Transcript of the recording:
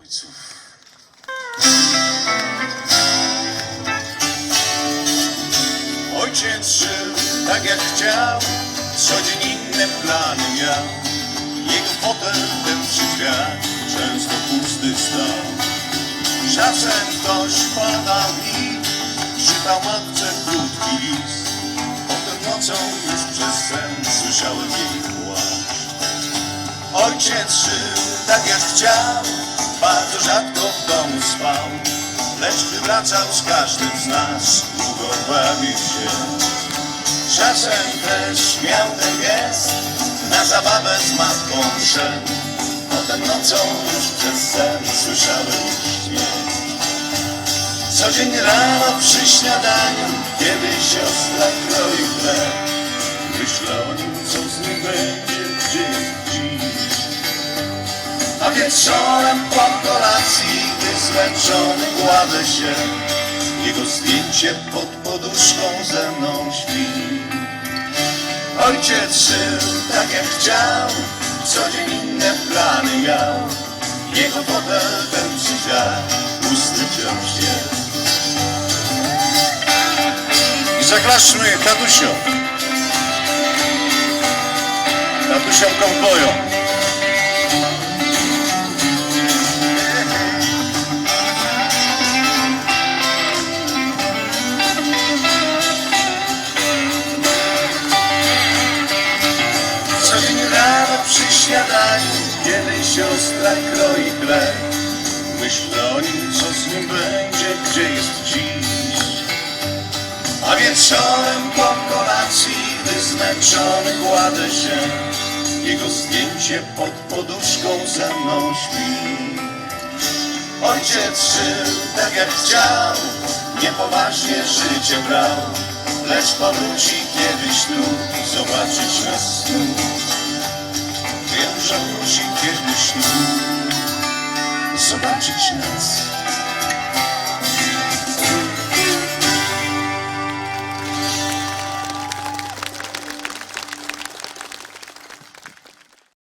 ojców. Ojciec żył tak jak chciał, co dzień inne plany miał. Jego fotel ten przy drzwiach często pusty stał. Czasem ktoś podał mi, czytał matce krótki list. Potem nocą już przez sen słyszałem jej płacz. Ojciec żył tak jak chciał, bardzo rzadko w domu spał, lecz gdy wracał z każdym z nas, długo bawił się. Czasem też miał ten gest, na zabawę z matką szedł, potem nocą już przez sen słyszałem śmiech. Codziennie rano przy śniadaniu, kiedy siostra kroi chleb, wieczorem po kolacji, zmęczony kładę się, jego zdjęcie pod poduszką ze mną śpi. Ojciec żył tak jak chciał, co dzień inne plany miał. Jego fotel ten przy drzwiach, pusty wciąż jest. I zaklaszmy tatusią. Tatusią kowboją. Śniadaniu, kiedy siostra kroi chleb, myślę o nim, co z nim będzie, gdzie jest dziś. A wieczorem po kolacji, gdy zmęczony kładę się, jego zdjęcie pod poduszką ze mną śpi. Ojciec żył tak jak chciał, niepoważnie życie brał, lecz powróci kiedyś consciousness.